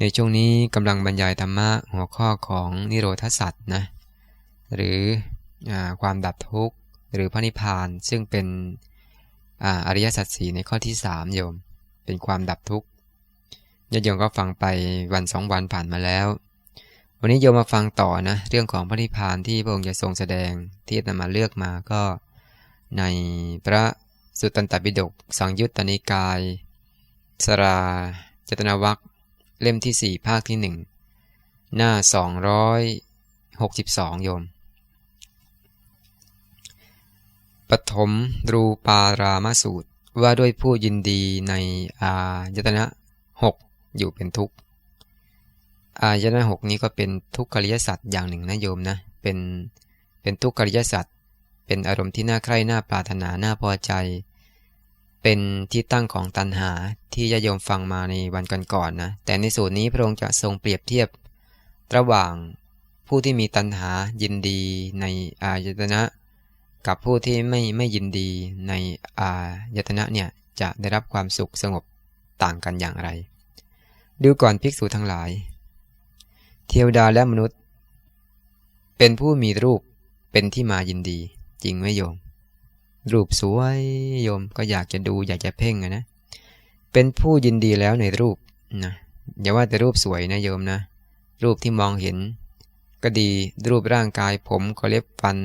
ในช่วงนี้กำลังบรรยายธรรมะหัวข้อของนิโรธสัตว์นะหรืออความดับทุกข์หรือพระนิพพานซึ่งเป็นออริยสัจสีในข้อที่สามโยม เป็นความดับทุกข์ญาติโยมก็ฟังไปวันสองวันผ่านมาแล้ว วันนี้โยมมาฟังต่อนะเรื่องของพระนิพพานที่พระองค์จะทรงแสดงที่นำมาเลือกมาก็ในพระสุตตันตปิฎกสังยุตตนิกาย สราจตนาวัค เล่มที่4ภาคที่1หน้า262โยม ปฐมรูปารามสูตรว่าด้วยผู้ยินดีในอายตนะหกอยู่เป็นทุกข์ อายตนะหกนี้ก็เป็นทุกขริยสัตว์อย่างหนึ่งนะโยมนะ เป็นเป็นทุกขริยสัตว์เป็นอารมณ์ที่น่าใคร่น่าปรารถนาน่าพอใจ เป็นที่ตั้งของตัณหาที่ญาโยมฟังมาในวันก่อนๆนนะแต่ในสูตรนี้พระองค์จะทรงเปรียบเทียบ ระหว่างผู้ที่มีตัณหายินดีในอายตนะ กับผู้ที่ไม่ไม่ยินดีในอายตนะเนี่ยจะได้รับความสุขสงบต่างกันอย่างไร ดูก่อนภิกษุทั้งหลาย เทวดาและมนุษย์ เป็นผู้มีรูปเป็นที่มายินดี จริงไหมโยม รูปสวยโยมก็อยากจะดูอยากจะเพ่งนะ เป็นผู้ยินดีแล้วในรูปนะอย่าว่าแต่รูปสวยนะโยมนะ รูปที่มองเห็น ก็ดีรูปร่างกาย ผมก็เล็บฟัน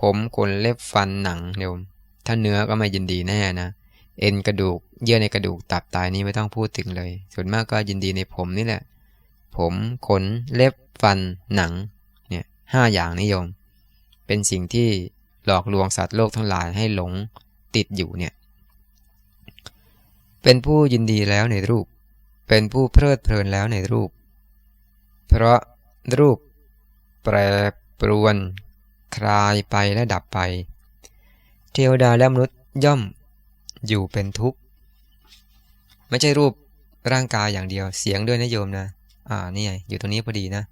ผมขนเล็บฟันหนังโยม ถ้าเนื้อก็ไม่ยินดีแน่นะเอ็นกระดูกเยื่อในกระดูกตับตายนี้ไม่ต้องพูดถึงเลย ส่วนมากก็ยินดีในผมนี่แหละ ผมขนเล็บฟันหนังเนี่ยห้าอย่างนิยม เป็นสิ่งที่ หลอกลวงสัตว์โลกทั้งหลายให้หลงติดอยู่เนี่ย เป็นผู้ยินดีแล้วในรูป เป็นผู้เพลิดเพลินแล้วในรูป เพราะรูปแปรปรวน คลายไปและดับไป เทวดาและมนุษย์ย่อมอยู่เป็นทุกข์ ไม่ใช่รูปร่างกายอย่างเดียว เสียงด้วยนะโยมนะ อ่า นี่ไงอยู่ตรงนี้พอดีนะ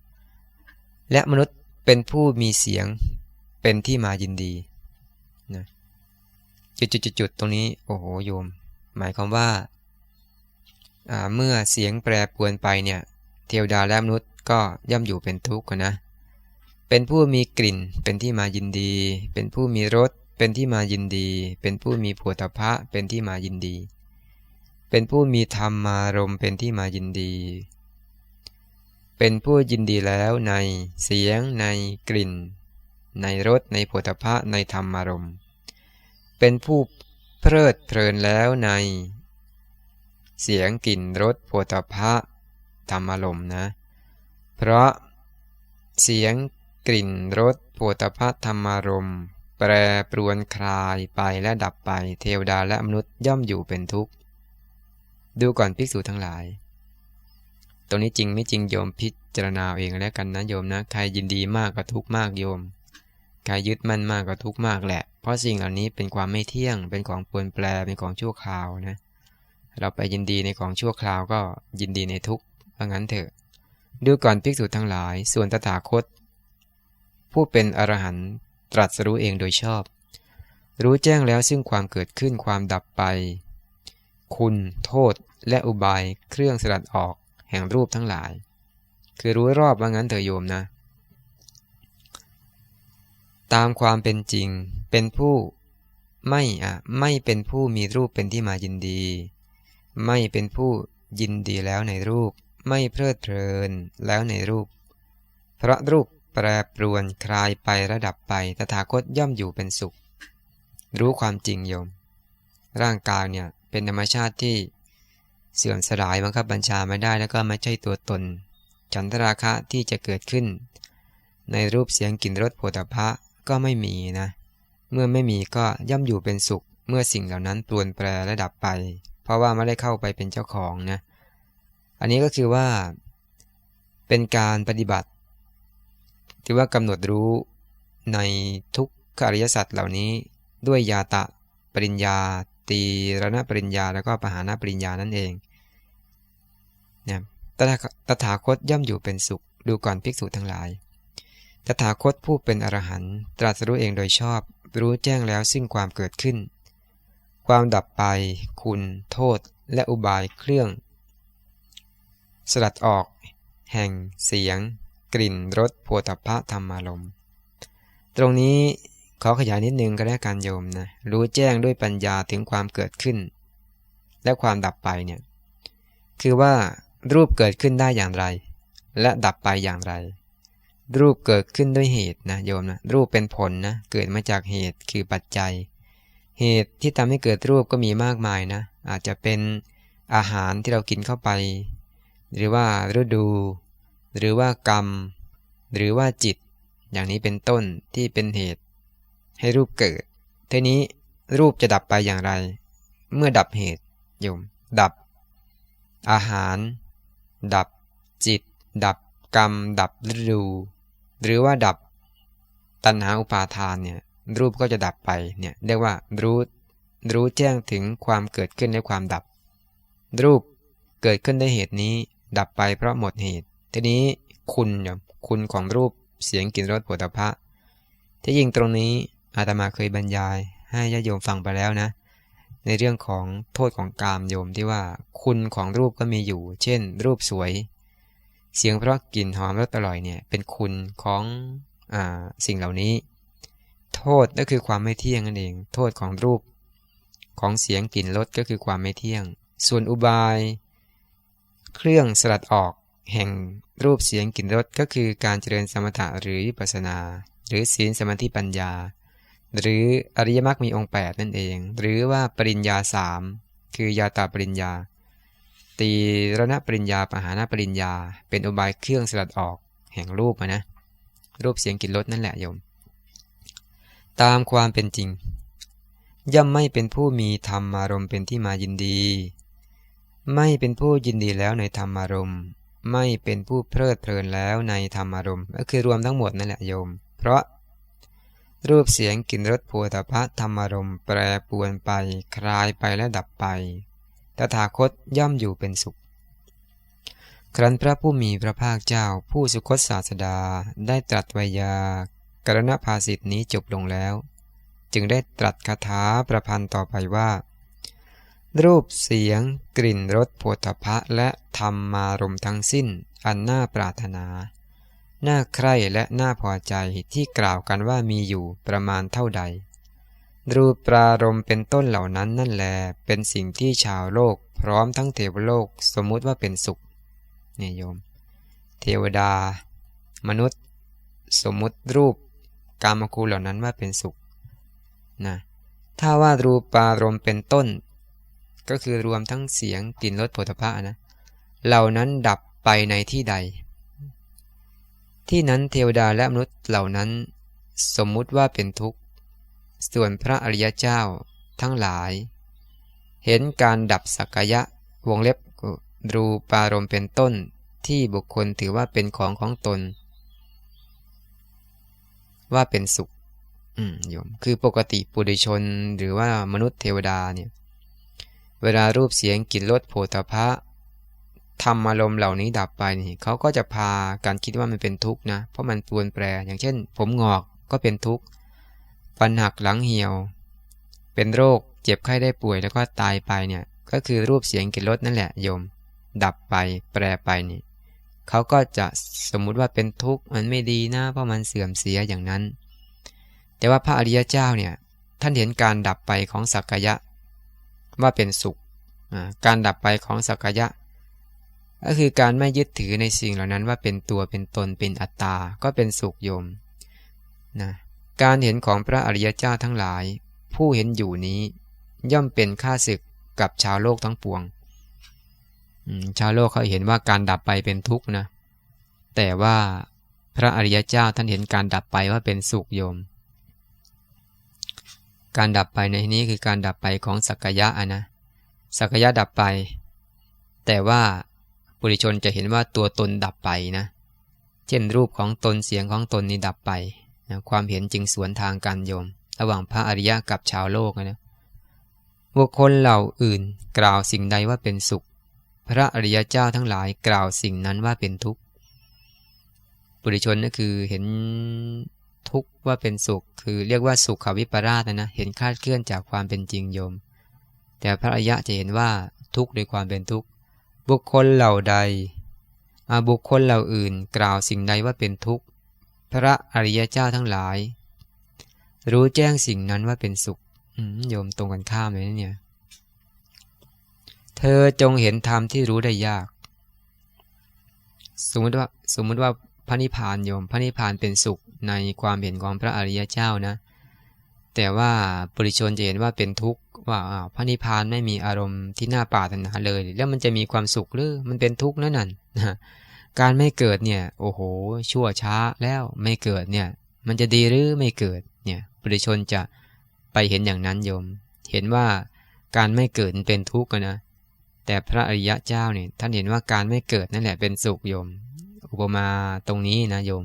และมนุษย์เป็นผู้มีเสียง เป็นที่มายินดีนะจุดๆๆตรงนี้ โอ้โหโยม หมายความว่า เมื่อเสียงแปรปวนไปเนี่ย เทวดาและมนุษย์ก็ย่อมอยู่เป็นทุกข์นะ เป็นผู้มีกลิ่น เป็นที่มายินดี เป็นผู้มีรส เป็นที่มายินดี เป็นผู้มีผัวตภะเป็นที่มายินดี เป็นผู้มีธรรมารมเป็นที่มายินดี เป็นผู้ยินดีแล้วในเสียงในกลิ่น ในรสในผัวตภะในธรรมารมณ์ เป็นผู้เพลิดเพลินแล้วใน เสียงกลิ่นรสผัวตภะธรรมารมณ์นะ เพราะเสียงกลิ่นรสโผฏฐัธรรมารมณ์ แปรปรวนคลายไปและดับไปเทวดาและมนุษย์ย่อมอยู่เป็นทุกข์ ดูก่อนภิกษุทั้งหลายตรงนี้จริงไม่จริงโยมพิจารณาเองแล้วกันนะโยมนะ ใครยินดีมากก็ทุกข์มากโยม ใครยึดมั่นมากก็ทุกข์มากแหละ เพราะสิ่งเหล่านี้เป็นความไม่เที่ยง เป็นของปวนแปร เป็นของชั่วคราวนะ เราไปยินดีในของชั่วคราวก็ยินดีในทุกข์ว่างั้นเถอะ ดูก่อนภิกษุทั้งหลาย ส่วนตถาคต ผู้เป็นอรหันต์ตรัสรู้เองโดยชอบ รู้แจ้งแล้วซึ่งความเกิดขึ้นความดับไป คุณ โทษ และอุบาย เครื่องสลัดออก แห่งรูปทั้งหลาย คือรู้รอบว่างั้นเถอะโยมนะ ตามความเป็นจริง เป็นผู้ไม่อะไม่เป็นผู้มีรูปเป็นที่มายินดี ไม่เป็นผู้ยินดีแล้วในรูป ไม่เพลิดเพลินแล้วในรูป เพราะรูปแปรปรวนคลายไประดับไปตถาคตย่อมอยู่เป็นสุข รู้ความจริงโยม ร่างกายเนี่ยเป็นธรรมชาติที่เสื่อมสลายบังคับบัญชาไม่ได้แล้วก็ไม่ใช่ตัวตน ฉันทราคะที่จะเกิดขึ้น ในรูปเสียงกลิ่นรสโผฏฐะ ก็ไม่มีนะ เมื่อไม่มีก็ย่อมอยู่เป็นสุข เมื่อสิ่งเหล่านั้นปรวนแปรระดับไป เพราะว่าไม่ได้เข้าไปเป็นเจ้าของนะ อันนี้ก็คือว่า เป็นการปฏิบัติ ที่ว่ากำหนดรู้ในทุกขอริยสัจเหล่านี้ด้วยยาตะ ปริญญา ตีรณปริญญา แล้วก็ปหานปริญญานั่นเองเนี่ยตถาคตย่อมอยู่เป็นสุข ดูก่อนภิกษุทั้งหลาย ตถาคตผู้เป็นอรหันต์ตรัสรู้เองโดยชอบ รู้แจ้งแล้วซึ่งความเกิดขึ้น ความดับไป คุณ โทษ และอุบายเครื่อง สลัดออก แห่ง เสียง กลิ่นรสโผฏฐะธรรมารมตรงนี้ขอขยายนิดนึงก็ได้การโยมนะรู้แจ้งด้วยปัญญาถึงความเกิดขึ้น และความดับไปเนี่ยคือว่ารูปเกิดขึ้นได้อย่างไร และดับไปอย่างไร รูปเกิดขึ้นด้วยเหตุนะโยมนะรูปเป็นผลนะเกิดมาจากเหตุคือปัจจัย เหตุที่ทำให้เกิดรูปก็มีมากมายนะ อาจจะเป็นอาหารที่เรากินเข้าไป หรือว่าฤดู หรือว่ากรรม หรือว่าจิต อย่างนี้เป็นต้นที่เป็นเหตุ ให้รูปเกิดทีนี้รูปจะดับไปอย่างไร เมื่อดับเหตุโยม ดับ อาหาร ดับจิต ดับกรรม ดับฤดู หรือว่าดับตัณหาอุปาทานเนี่ยรูปก็จะดับไปเนี่ยเรียกว่ารู้รู้แจ้งถึงความเกิดขึ้นและความดับ รูปเกิดขึ้นได้เหตุนี้ ดับไปเพราะหมดเหตุ ทีนี้คุณโยคุณของรูปเสียงกลิ่นรสผลิภัณฑ์ที่ยิงตรงนี้อาตมาเคยบรรยาย ให้ญาโยมฟังไปแล้วนะ ในเรื่องของโทษของกามโยมที่ว่าคุณของรูปก็มีอยู่ เช่น รูปสวย เสียงเพราะกลิ่นหอมรสอร่อยเนี่ยเป็นคุณของอสิ่งเหล่านี้ โทษก็คือความไม่เที่ยงนั่นเอง โทษของรูปของเสียงกลิ่นรสก็คือความไม่เที่ยง ส่วนอุบาย เครื่องสลัดออกแห่งรูปเสียงกลิ่นรสก็คือการเจริญสมถะหรือวิปัสนา หรือศีลสมาธิปัญญา หรืออริยมรรคมีองค์ 8 นั่นเอง หรือว่าปริญญาสามคือยาตาปริญญา ตีรณปริญญาปหานาปริญญา เป็นอุบายเครื่องสลัดออกแห่งรูปนะ รูปเสียงกลิ่นรสนั่นแหละโยม ตามความเป็นจริง ย่อมไม่เป็นผู้มีธรรมารมเป็นที่มายินดี ไม่เป็นผู้ยินดีแล้วในธรรมารมไม่เป็นผู้เพลิดเพลินแล้วในธรรมารมก็คือรวมทั้งหมดนั่นแหละโยม เพราะรูปเสียงกลิ่นรสโผฏฐะธรรมารมแปรปวนไป คลายไปและดับไป ตถาคตย่อมอยู่เป็นสุข ครั้นพระผู้มีพระภาคเจ้าผู้สุคตศาสดาได้ตรัสวยากรณภาสิทธินี้จบลงแล้ว จึงได้ตรัสคาถาประพันธ์ต่อไปว่า รูปเสียง กลิ่นรสโผฏฐะและธรรมารมทั้งสิ้น อันน่าปรารถนา น่าใคร่และน่าพอใจที่กล่าวกันว่ามีอยู่ประมาณเท่าใด รูปปรารมเป็นต้นเหล่านั้นนั่นแล เป็นสิ่งที่ชาวโลก พร้อมทั้งเทวโลกสมมุติว่าเป็นสุขเนี่ยโยม เทวดา มนุษย์ สมมุติรูปกามคูเหล่านั้นว่าเป็นสุขนะถ้าว่ารูปปารมเป็นต้น ก็คือรวมทั้งเสียงกลิ่นรสผลิภัณฑ์นะเหล่านั้นดับไปในที่ใด ที่นั้นเทวดาและมนุษย์เหล่านั้น สมมุติว่าเป็นทุกข์ ส่วนพระอริยเจ้าทั้งหลาย เห็นการดับสักยะวงเล็บรูปารมณ์เป็นต้นที่บุคคลถือว่าเป็นของของตน ว่าเป็นสุขอืมโยมคือปกติปุถุชนหรือว่ามนุษย์เทวดาเนี่ยเวลารูปเสียงกลิ่นรสโผฏฐะทำอารมณ์เหล่านี้ดับไปนี่เขาก็จะพาการคิดว่ามันเป็นทุกข์นะ เพราะมันปวนแปรอย่างเช่น ผมงอกก็เป็นทุกข์ ฟันหักหลังเหี่ยว เป็นโรคเจ็บไข้ได้ป่วยแล้วก็ตายไปเนี่ย ก็คือรูปเสียงกลิ่นรสนั่นแหละโยม ดับไปแปรไปนี่เขาก็จะสมมุติว่าเป็นทุกข์มันไม่ดีนะเพราะมันเสื่อมเสียอย่างนั้น แต่ว่าพระอริยเจ้าเนี่ย ท่านเห็นการดับไปของสักยะ ว่าเป็นสุข การดับไปของสักยะ ก็คือการไม่ยึดถือในสิ่งเหล่านั้นว่าเป็นตัวเป็นตนเป็นอัตตา ก็เป็นสุขโยมนะ การเห็นของพระอริยเจ้าทั้งหลาย ผู้เห็นอยู่นี้ ย่อมเป็นค่าศึกกับชาวโลกทั้งปวงชาวโลกเขาเห็นว่าการดับไปเป็นทุกข์นะ แต่ว่าพระอริยเจ้าท่านเห็นการดับไปว่าเป็นสุขโยม การดับไปในนี้คือการดับไปของสักยะนะสักยะดับไป แต่ว่าปุริชนจะเห็นว่าตัวตนดับไปนะ เช่นรูปของตนเสียงของตนนี่ดับไป นะความเห็นจึงสวนทางกันโยม ระหว่างพระอริยะกับชาวโลกนะบุคคลเหล่าอื่นกล่าวสิ่งใดว่าเป็นสุข พระอริยเจ้าทั้งหลายกล่าวสิ่งนั้นว่าเป็นทุกข์ปุถุชนก็คือเห็นทุกข์ว่าเป็นสุข คือเรียกว่าสุขขวิปราชนะนะเห็นคลาดเคลื่อนจากความเป็นจริงโยม แต่พระอริยะจะเห็นว่าทุกข์โดยความเป็นทุกข์บุคคลเหล่าใดบุคคลเหล่าอื่นกล่าวสิ่งใดว่าเป็นทุกข์ พระอริยเจ้าทั้งหลาย รู้แจ้งสิ่งนั้นว่าเป็นสุขโยมตรงกันข้ามเลยเนี่ย เธอจงเห็นธรรมที่รู้ได้ยาก สมมติว่าสมมติว่าพระนิพพานโยม พระนิพพานเป็นสุขในความเห็นของพระอริยเจ้านะ แต่ว่าปุริชนจะเห็นว่าเป็นทุกข์ว่าพระนิพพานไม่มีอารมณ์ที่น่าปรารถนาเลย แล้วมันจะมีความสุขหรือมันเป็นทุกข์นั่นน่ะ การไม่เกิดเนี่ย โอ้โห ชั่วช้าแล้วไม่เกิดเนี่ย มันจะดีหรือไม่เกิดเนี่ยปุริชนจะไปเห็นอย่างนั้นโยม เห็นว่าการไม่เกิดเป็นทุกข์นะ แต่พระอริยะเจ้าเนี่ยท่านเห็นว่าการไม่เกิดนั่นแหละเป็นสุขโยม อุปมาตรงนี้นะโยม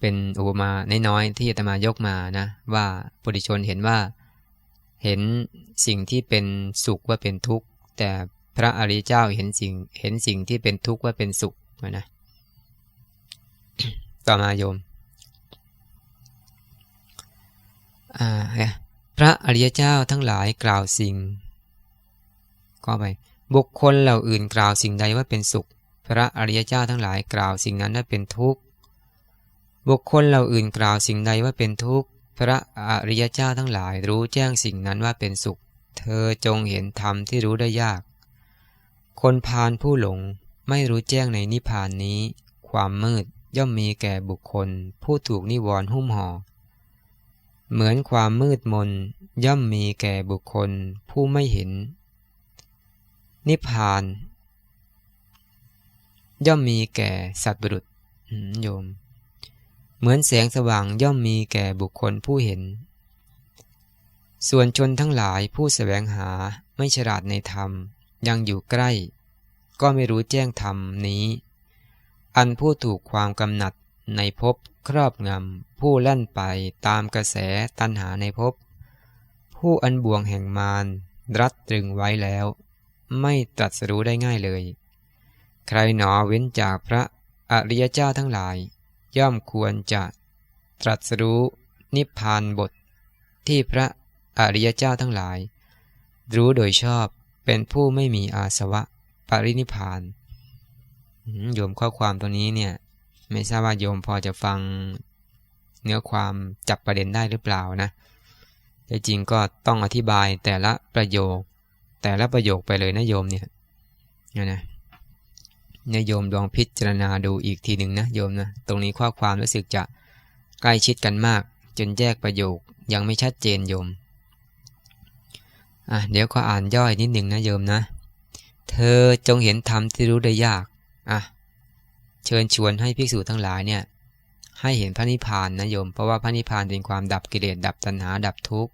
เป็นอุปมาน้อยๆที่อาตมายกมานะ ว่าปุถุชนเห็นว่าเห็นสิ่งที่เป็นสุขว่าเป็นทุกข์แต่ พระอริยเจ้าเห็นสิ่งเห็นสิ่งที่เป็นทุกข์ว่าเป็นสุขนะต่อมาโยมพระอริยเจ้าทั้งหลายกล่าวสิ่ง ก็ไปบุคคลเหล่าอื่นกล่าวสิ่งใดว่าเป็นสุข พระอริยเจ้าทั้งหลายกล่าวสิ่งนั้นว่าเป็นทุกข์บุคคลเหล่าอื่นกล่าวสิ่งใดว่าเป็นทุกข์พระอริยเจ้าทั้งหลายรู้แจ้งสิ่งนั้นว่าเป็นสุข เธอจงเห็นธรรมที่รู้ได้ยาก คนพาลผู้หลงไม่รู้แจ้งในนิพพานนี้ ความมืดย่อมมีแก่บุคคล ผู้ถูกนิวรณ์หุ้มห่อ เหมือนความมืดมนย่อมมีแก่บุคคล ผู้ไม่เห็น นิพพาน ย่อมมีแก่สัตว์บุรุษโยม เหมือนแสงสว่างย่อมมีแก่บุคคลผู้เห็น ส่วนชนทั้งหลายผู้แสวงหาไม่ฉลาดในธรรม ยังอยู่ใกล้ ก็ไม่รู้แจ้งธรรมนี้ อันผู้ถูกความกำหนัดในภพครอบงำผู้ลั่นไปตามกระแสตันหาในภพผู้อันบ่วงแห่งมารรัดตรึงไว้แล้ว ไม่ตรัสรู้ได้ง่ายเลย ใครหนอเว้นจากพระอริยเจ้าทั้งหลาย ย่อมควรจะตรัสรู้นิพพานบท ที่พระอริยเจ้าทั้งหลาย รู้โดยชอบ เป็นผู้ไม่มีอาสวะปรินิพานโยมข้อความตัวนี้เนี่ย ไม่ทราบว่าโยมพอจะฟังเนื้อความจับประเด็นได้หรือเปล่านะแต่จริงก็ต้องอธิบายแต่ละประโยค แต่ละประโยคไปเลยนะโยมเนี่ยนะเนี่ยโยมลองพิจารณาดูอีกทีหนึ่งนะโยมนะตรงนี้ข้อความรู้สึกจะใกล้ชิดกันมาก จนแยกประโยคยังไม่ชัดเจนโยม อะเดี๋ยวขออ่านย่อยนิดหนึ่งนะโยมนะ เธอจงเห็นธรรมที่รู้ได้ยากอะเชิญชวนให้ภิกษุทั้งหลายเนี่ยให้เห็นพระนิพพานนะโยม เพราะว่าพระนิพพานเป็นความดับกิเลสดับตัณหาดับทุกข์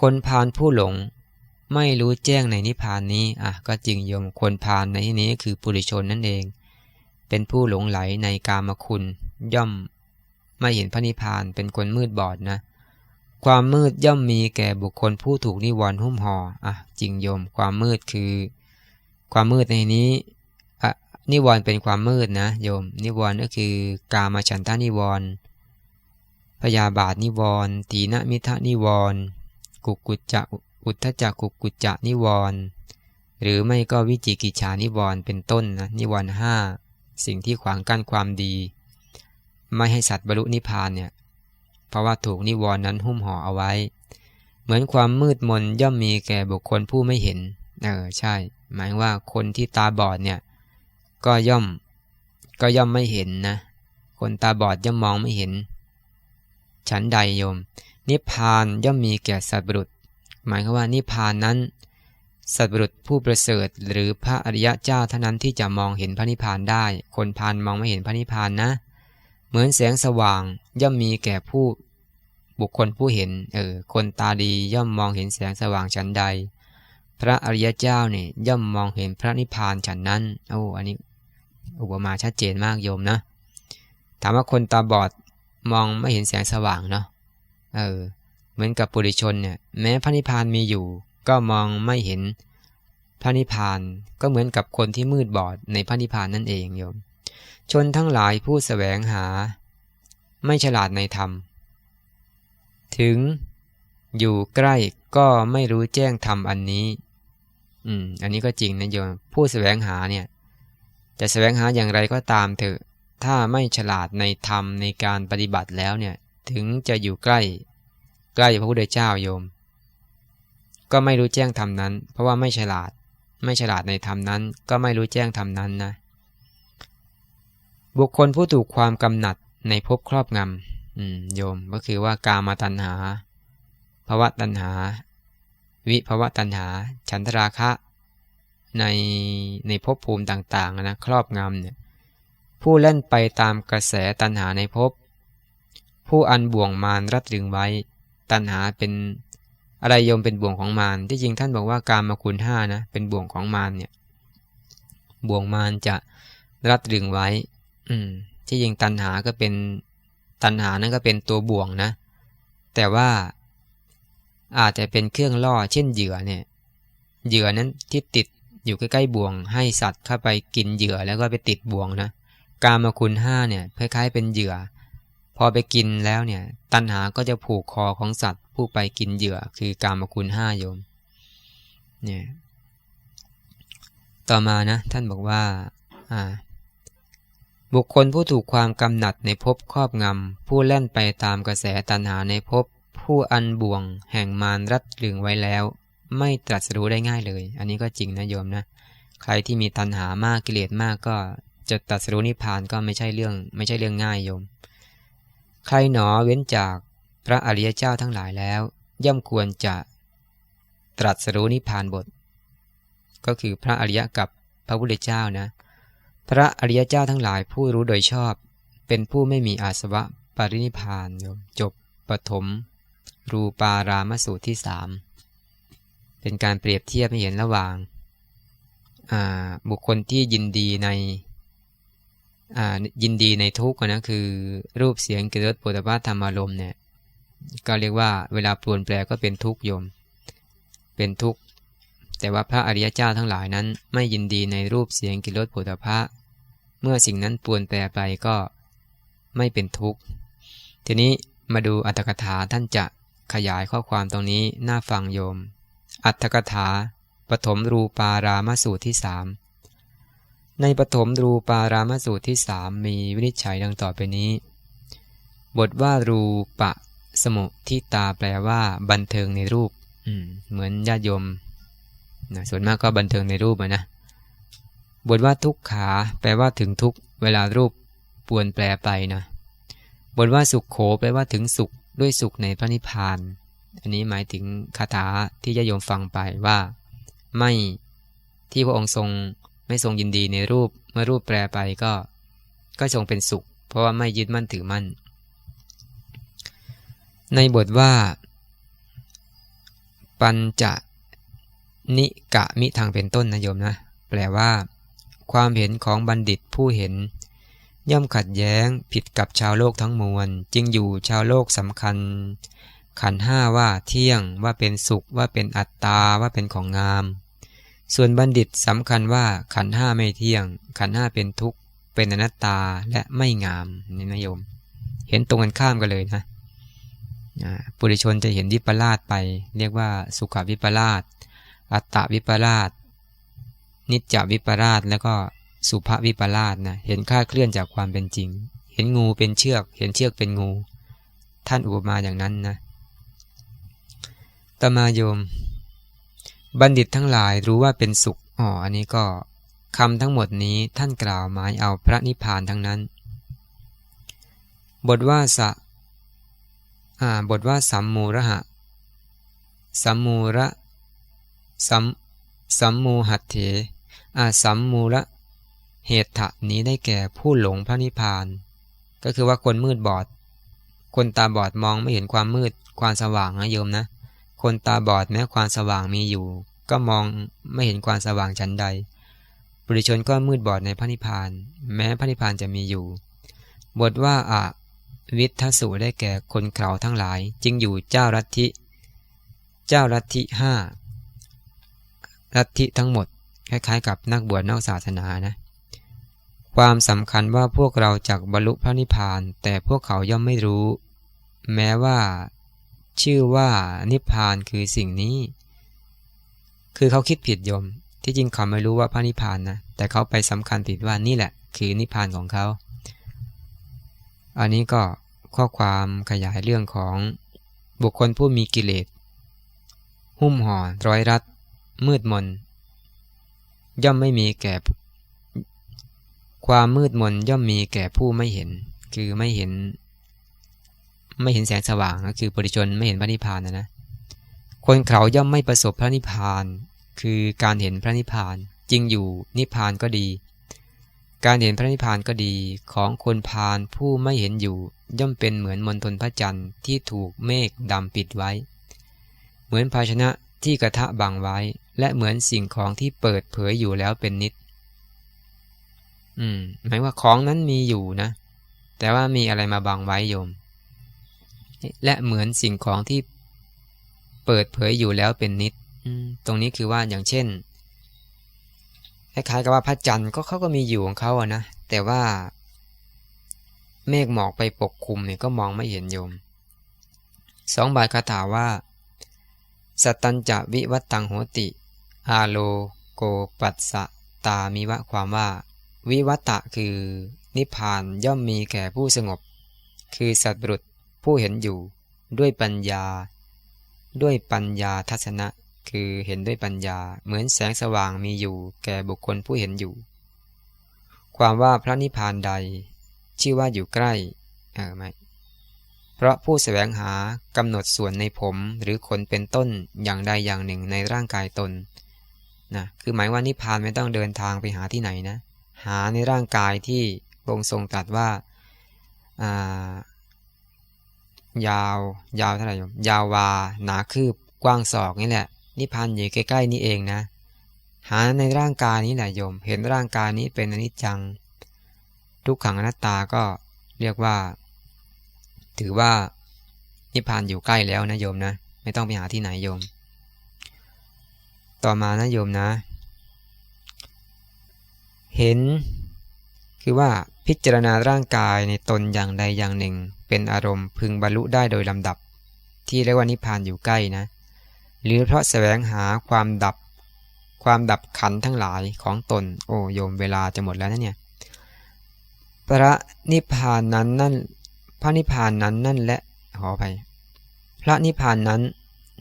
คนพานผู้หลงไม่รู้แจ้งในนิพพานนี้อะก็จริงโยมคนพานในที่นี้คือปุถุชนนั่นเอง เป็นผู้หลงไหลในกามคุณ ย่อมไม่เห็นพระนิพพานเป็นคนมืดบอดนะ ความมืดย่อมมีแก่บุคคลผู้ถูกนิวรณ์หุ้มห่ออะจริงโยมความมืดคือ ความมืดในนี้นิวรณ์เป็นความมืดนะโยม นิวรณ์ก็คือกามาฉันทานิวรณ์พยาบาทนิวรณ์ตีนมิทะนิวรณ์กุกุจจะอุทธจักกุกุจจะนิวรณ์หรือไม่ก็วิจิกิจฉานิวรณ์เป็นต้นนะนิวรณ์ห้าสิ่งที่ขวางกั้นความดี ไม่ให้สัตว์บรรลุนิพพานเนี่ย เพราะว่าถูกนิวรณ์นั้นหุ้มห่อเอาไว้ เหมือนความมืดมนย่อมมีแก่บุคคลผู้ไม่เห็น เออใช่ หมายว่าคนที่ตาบอดเนี่ย ก็ย่อม ก็ย่อมไม่เห็นนะ คนตาบอดย่อมมองไม่เห็น ฉันใดโยม นิพพานย่อมมีแก่สัตว์บุรุษหมายความว่านิพพานนั้น สัตว์บุรุษผู้ประเสริฐหรือพระอริยะเจ้าเท่านั้นที่จะมองเห็นพระนิพพานได้ คนพานมองไม่เห็นพระนิพพานนะ เหมือนแสงสว่าง ย่อมมีแก่ผู้บุคคลผู้เห็น เออ คนตาดีย่อมมองเห็นแสงสว่างฉันใด พระอริยเจ้าเนี่ยย่อมมองเห็นพระนิพพานฉันนั้น โอ้ อันนี้อุปมาชัดเจนมากโยมนะ ถามว่าคนตาบอดมองไม่เห็นแสงสว่างเนาะ เออ เหมือนกับปุถุชนเนี่ย แม้พระนิพพานมีอยู่ ก็มองไม่เห็นพระนิพพาน ก็เหมือนกับคนที่มืดบอดในพระนิพพานนั่นเองโยม ชนทั้งหลายผู้สแสวงหา ไม่ฉลาดในธรรม ถึงอยู่ใกล้ก็ไม่รู้แจ้งธรรมอันนี้ อืม อันนี้ก็จริงนะโยม ผู้สแสวงหาเนี่ย จะสแสวงหาอย่างไรก็ตามเถอะ ถ้าไม่ฉลาดในธรรมในการปฏิบัติแล้วเนี่ย ถึงจะอยู่ใกล้ ใกล้พระพุทธเจ้าโยม ก็ไม่รู้แจ้งธรรมนั้น เพราะว่าไม่ฉลาด ไม่ฉลาดในธรรมนั้น ก็ไม่รู้แจ้งธรรมนั้นนะ บุคคลผู้ถูกความกำหนัด ในภพครอบงำโยมก็คือว่ากามาตัณหาภวะตัณหา วิภวะตัณหา ฉันทราคะ ในในภพภูมิต่างๆนะครอบงำเนี่ยผู้เล่นไปตามกระแสตัณหาในภพผู้อันบ่วงมารรัดรึงไว้ ตัณหาเป็นอะไรโยมเป็นบ่วงของมารที่จริงท่านบอกว่าการมาคุณห้านะเป็นบ่วงของมารเนี่ยบ่วงมารจะรัดรึงไว้ อืม ที่จริงตัณหาก็เป็นตัณหานั่นก็เป็นตัวบ่วงนะ แต่ว่าอาจจะเป็นเครื่องล่อเช่นเหยื่อเนี่ยเหยื่อนั้นที่ติดอยู่ใกล้ๆบ่วง ให้สัตว์เข้าไปกินเหยื่อแล้วก็ไปติดบ่วงนะกามคุณห้าเนี่ยคล้ายๆเป็นเหยื่อ พอไปกินแล้วเนี่ย ตัณหาก็จะผูกคอของสัตว์ ผู้ไปกินเหยื่อ คือกามคุณห้าโยมเนี่ยต่อมานะ ท่านบอกว่า อ่า บุคคลผู้ถูกความกำหนัดในภพครอบงำ ผู้เล่นไปตามกระแสตัณหาในภพผู้อันบ่วงแห่งมารรัดรึงไว้แล้ว ไม่ตรัสรู้ได้ง่ายเลย อันนี้ก็จริงนะโยมนะ ใครที่มีตัณหามากกิเลสมากก็จะตรัสรู้นิพพานก็ไม่ใช่เรื่อง ไม่ใช่เรื่องง่ายโยม ใครหนอเว้นจากพระอริยเจ้าทั้งหลายแล้ว ย่อมควรจะตรัสรู้นิพพานบท ก็คือพระอริยกับพระพุทธเจ้านะ พระอริยเจ้าทั้งหลายผู้รู้โดยชอบ เป็นผู้ไม่มีอาสวะปรินิพานโยมจบปฐมรูปารามสูตรที่สามเป็นการเปรียบเทียบให้เห็นระหว่างบุคคลที่ยินดีในยินดีในทุกข์นะคือรูปเสียงกริยปุถะธรรมารมเนี่ยก็เรียกว่าเวลาปลวนแปลก็เป็นทุกข์โยม เป็นทุกข์ แต่ว่าพระอริยเจ้าทั้งหลายนั้นไม่ยินดีในรูปเสียงกิริยปุถะเมื่อสิ่งนั้นปวนแปลไปก็ไม่เป็นทุกข์ ทีนี้มาดูอัตถกถาท่านจะขยายข้อความตรงนี้น่าฟังโยม อัตถกถาปฐมรูปารามสูตรที่สามในปฐมรูปารามสูตรที่สามมีวินิจฉัยดังต่อไปนี้ บทว่ารูปะ สมุทิตาแปลว่า บันเทิงในรูปเหมือนญาติโยม นะส่วนมากก็บันเทิงในรูปนะบทว่าทุกขาแปลว่าถึงทุกเวลารูปปวนแปลไปนะบทว่าสุขโขแปลว่าถึงสุขด้วยสุขในพระนิพพาน อันนี้หมายถึงคาถาที่ญาโยมฟังไปว่า ไม่ที่พระองค์ทรงไม่ทรงยินดีในรูปเมื่อรูปแปรไปก็ ก็ทรงเป็นสุข เพราะว่าไม่ยึดมั่นถือมั่น ในบทว่า ปัญจะ นิกะมิทางเป็นต้นนะโยมนะ แปลว่า ความเห็นของบัณฑิตผู้เห็น ย่อมขัดแย้งผิดกับชาวโลกทั้งมวล จึงอยู่ชาวโลกสำคัญ ขันห้าว่าเที่ยงว่าเป็นสุขว่าเป็นอัตตาว่าเป็นของงาม ส่วนบัณฑิตสำคัญว่าขันห้าไม่เที่ยง ขันห้าเป็นทุกข์ เป็นอนัตตาและไม่งามนี่นะโยม เห็นตรงกันข้ามกันเลยนะปุริชนจะเห็นวิปลาสไป เรียกว่าสุขวิปลาส อัตตวิปลาสนิจจวิปลาสแล้วก็สุภวิปลาสนะเห็นค่าเคลื่อนจากความเป็นจริง เห็นงูเป็นเชือก เห็นเชือกเป็นงู ท่านอุปมาอย่างนั้นนะตมาโยม บัณฑิตทั้งหลายรู้ว่าเป็นสุขอ๋ออันนี้ก็คำทั้งหมดนี้ท่านกล่าวหมายเอาพระนิพพานทั้งนั้น บทว่าสะอ่าบทว่าสัมมูระหะสัมมูระ สัมสัมมูหัตเถอาสัมมูระเหตุถะนี้ได้แก่ผู้หลงพระนิพพาน ก็คือว่าคนมืดบอด คนตาบอดมองไม่เห็นความมืดความสว่างนะโยมนะ คนตาบอดแม้ความสว่างมีอยู่ ก็มองไม่เห็นความสว่างชั้นใด ปุถุชนก็มืดบอดในพระนิพพาน แม้พระนิพพานจะมีอยู่ บทว่าอาวิททสุได้แก่คนเข่าทั้งหลาย จึงอยู่เจ้ารัทิเจ้ารัทิห้า รัทธิทั้งหมดคล้ายๆ กับนักบวชนอกศาสนานะความสำคัญว่าพวกเราจากบรรลุพระนิพพาน แต่พวกเขาย่อมไม่รู้ แม้ว่า ชื่อว่านิพพานคือสิ่งนี้ คือเขาคิดผิดยม ที่จริงเขาไม่รู้ว่าพระนิพพานนะแต่เขาไปสำคัญผิดว่านี่แหละ คือนิพพานของเขา อันนี้ก็ข้อความขยายเรื่องของบุคคลผู้มีกิเลสหุ้มห่อร้อยรัด มืดมน ย่อมไม่มีแก่ ความมืดมนย่อมมีแก่ผู้ไม่เห็น คือไม่เห็น ไม่เห็นแสงสว่างก็คือปุถุชนไม่เห็นพระนิพพานนะนะคนเขาย่อมไม่ประสบพระนิพพาน คือการเห็นพระนิพพานจริงอยู่นิพพานก็ดี การเห็นพระนิพพานก็ดีของคนพานผู้ไม่เห็นอยู่ย่อมเป็นเหมือนมนทนพระจันทร์ที่ถูกเมฆดำปิดไว้ เหมือนภาชนะ ที่กระทะบังไว้ และเหมือนสิ่งของที่เปิดเผยอยู่แล้วเป็นนิด อืม หมายว่าของนั้นมีอยู่นะ แต่ว่ามีอะไรมาบังไว้โยม และเหมือนสิ่งของที่เปิดเผยอยู่แล้วเป็นนิด ตรงนี้คือว่าอย่างเช่น คล้ายๆกับว่าพระจันทร์ก็เขาก็มีอยู่ของเขาอะนะ แต่ว่า เมฆหมอกไปปกคลุมเนี่ยก็มองไม่เห็นโยม สองบาทคาถาว่า สตันจะวิวัตตังโหติ อาโลโกปัสสะตามิวะความว่า วิวัตะคือ นิพพานย่อมมีแก่ผู้สงบ คือสัตว์บุตรผู้เห็นอยู่ ด้วยปัญญา ด้วยปัญญาทัศนะ คือเห็นด้วยปัญญา เหมือนแสงสว่างมีอยู่ แก่บุคคลผู้เห็นอยู่ ความว่าพระนิพพานใด ชื่อว่าอยู่ใกล้เออไม่ เพราะผู้แสวงหากำหนดส่วนในผมหรือขนเป็นต้นอย่างใดอย่างหนึ่งในร่างกายตนนะคือหมายว่านิพพานไม่ต้องเดินทางไปหาที่ไหนนะ หาในร่างกายที่พระองค์ทรงตรัสว่ายาว ยาวเท่าไหร่ยาววา หนาคืบ กว้างศอกนี่แหละ นิพพานอยู่ใกล้ๆนี่เองนะ หาในร่างกายนี้แหละโยม เห็นร่างกายนี้เป็นอนิจจัง ทุกขังอนัตตาก็เรียกว่า ถือว่านิพพานอยู่ใกล้แล้วนะโยมนะ ไม่ต้องไปหาที่ไหนโยม ต่อมานะโยมนะ เห็น คือว่าพิจารณาร่างกายในตนอย่างใดอย่างหนึ่ง เป็นอารมณ์พึงบรรลุได้โดยลำดับ ที่เรียกว่านิพพานอยู่ใกล้นะ หรือเพราะแสวงหาความดับ ความดับขันทั้งหลายของตน โอ้โยมเวลาจะหมดแล้วนะเนี่ยพระนิพพานนั้นนั่น ระนิพพานนั้นนั่นแหละขอไปพระนิพพานนั้น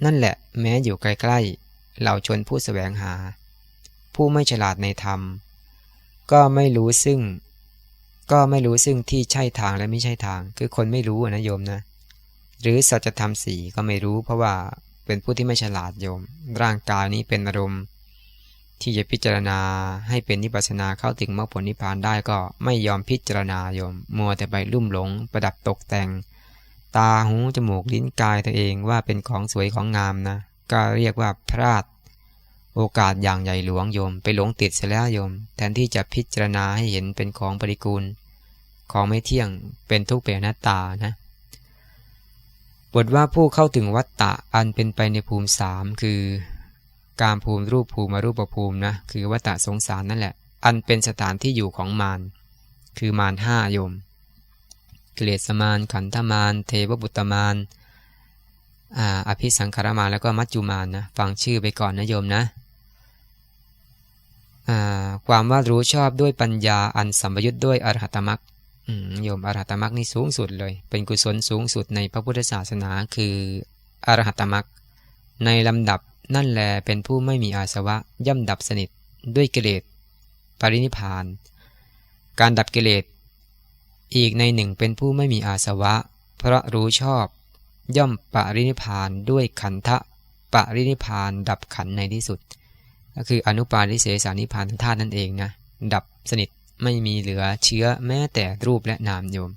นั่นแหละแม้อยู่ใกล้ๆเหล่าชนผู้สแสวงหา ผู้ไม่ฉลาดในธรรม ก็ไม่รู้ซึ่ง ก็ไม่รู้ซึ่งที่ใช่ทางและไม่ใช่ทาง คือคนไม่รู้นะโยมนะ หรือสัจธรรมสีก็ไม่รู้เพราะว่าเป็นผู้ที่ไม่ฉลาดโยม ร่างกายนี้เป็นอารมณ์ ที่จะพิจารณาให้เป็นนิพพานาเข้าถึงมรรคผลนิพพานได้ก็ไม่ยอมพิจารณาโยม มัวแต่ไปลุ่มหลง ประดับตกแต่ง ตาหูจมูกลิ้นกายตัวเองว่าเป็นของสวยของงามนะ ก็เรียกว่าพลาด โอกาสอย่างใหญ่หลวงโยม ไปหลงติดเสียแล้วโยม แทนที่จะพิจารณาให้เห็นเป็นของปริกูล ของไม่เที่ยงเป็นทุกข์เป็นหน้าตานะบทว่าผู้เข้าถึงวัตตะอันเป็นไปในภูมิสามคือ การภูมิรูปภูมิมารูปภูมินะคือวัตตะสงสารนั่นแหละ อันเป็นสถานที่อยู่ของมารคือมารห้าโยมเกลียสมารขันธมารเทวบุตรมารอภิสังขารมารแล้วก็มัจจุมานนะฟังชื่อไปก่อนนะโยมนะความว่ารู้ชอบด้วยปัญญาอันสัมยุทธ์ด้วยอรหัตมรักโยมอรหัตมรักนี่สูงสุดเลย เป็นกุศลสูงสุดในพระพุทธศาสนาคืออรหัตมรักในลำดับ นั่นแลเป็นผู้ไม่มีอาสวะย่ำดับสนิทด้วยกิเลสปรินิพาน การดับกิเลสอีกในหนึ่งเป็นผู้ไม่มีอาสวะ เพราะรู้ชอบ ย่อมปรินิพานด้วยขันธะปรินิพานดับขันในที่สุด ก็คืออนุปาริเสสานิพานธาตุนั่นเองนะ ดับสนิทไม่มีเหลือเชื้อแม้แต่รูปและนามโยม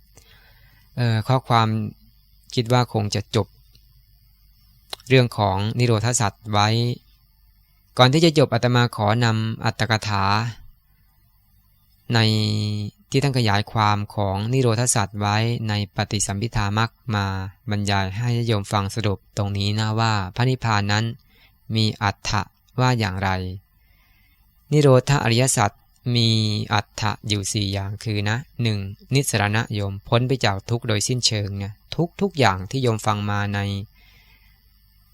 เอ่อข้อความคิดว่าคงจะจบ เรื่องของนิโรธสัตว์ไว้ ก่อนที่จะจบอาตมาขอนำอัตตกถา ในที่ท่านขยายความของนิโรธสัตว์ไว้ในปฏิสัมพิธามักมาบรรยายให้โยมฟังสรุปตรงนี้นะว่าพระนิพพานนั้นมีอัฏฐะว่าอย่างไร นิโรธอริยสัจมีอัฏฐะอยู่สี่อย่างคือนะหนึ่งนิสรณะโยมพ้นไปจากทุกโดยสิ้นเชิงนะทุกทุกอย่างที่โยมฟังมาใน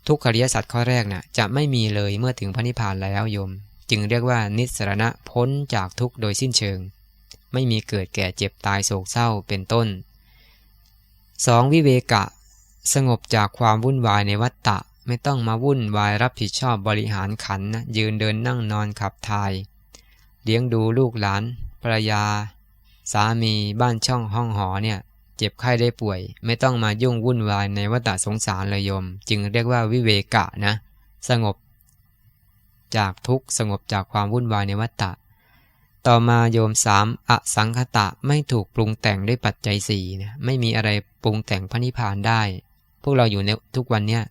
ทุกขริยสัจข้อแรกนะ่ะจะไม่มีเลยเมื่อถึงพระนิพพานแล้วโยม จึงเรียกว่านิสรณะพ้นจากทุกโดยสิ้นเชิง ไม่มีเกิดแก่เจ็บตายโศกเศร้าเป็นต้น 2. วิเวกะ สงบจากความวุ่นวายในวัฏฏะไม่ต้องมาวุ่นวายรับผิดชอบบริหารขันนะยืนเดินนั่งนอนขับถ่าย เลี้ยงดูลูกหลานภรรยา สามีบ้านช่องห้องหอเนี่ย เจ็บไข้ได้ป่วย ไม่ต้องมายุ่งวุ่นวายในวัฏสงสารเลยโยม จึงเรียกว่าวิเวกะนะ สงบ จากทุกสงบจากความวุ่นวายในวัฏฏะต่อมาโยมสามอสังคตะไม่ถูกปรุงแต่งด้วยปัจจัยสี่นะไม่มีอะไรปรุงแต่งพระนิพพานได้ พวกเราอยู่ในทุกวันเนี่ย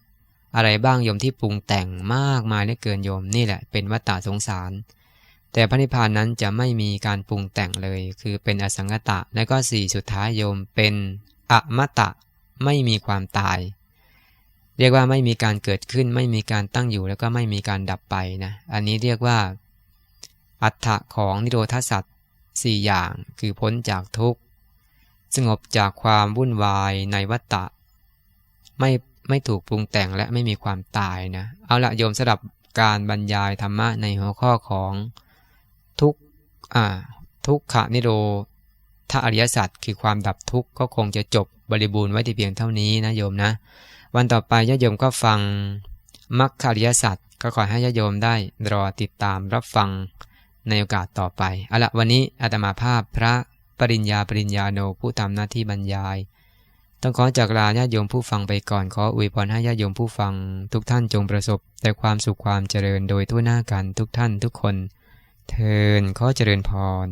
อะไรบ้างโยมที่ปรุงแต่งมากมายเหลือเกินโยมนี่แหละเป็นวัฏฏะสงสาร แต่พระนิพพานนั้นจะไม่มีการปรุงแต่งเลย คือเป็นอสังกตะ และก็สี่สุดท้ายโยมเป็นอมตะ ไม่มีความตาย เรียกว่าไม่มีการเกิดขึ้น ไม่มีการตั้งอยู่แล้วก็ไม่มีการดับไปนะ อันนี้เรียกว่า อัฏฐะของนิโรธสัตว์สี่อย่าง คือพ้นจากทุกข์ สงบจากความวุ่นวายในวัฏฏะไม่ไม่ถูกปรุงแต่งและไม่มีความตายนะ เอาละโยมสำหรับการบรรยายธรรมะในหัวข้อของ ทุกอ่าทุกขนิโรธาอริยสัจคือความดับทุกข์ก็คงจะจบบริบูรณ์ไว้ที่เพียงเท่านี้นะโยมนะ วันต่อไปญาติโยมก็ฟังมรรคอริยสัจก็ขอให้ญาติโยมได้รอติดตามรับฟังในโอกาสต่อไปเอาละวันนี้อาตมาภาพพระปริญญาปริญญาโนผู้ทำหน้าที่บรรยาย ต้องขอจากลาญาติโยมผู้ฟังไปก่อนขออวยพรให้ญาติโยมผู้ฟัง ทุกท่านจงประสบ แต่ความสุขความเจริญโดยทั่วหน้ากันทุกท่านทุกคน เทินข้อเจริญพร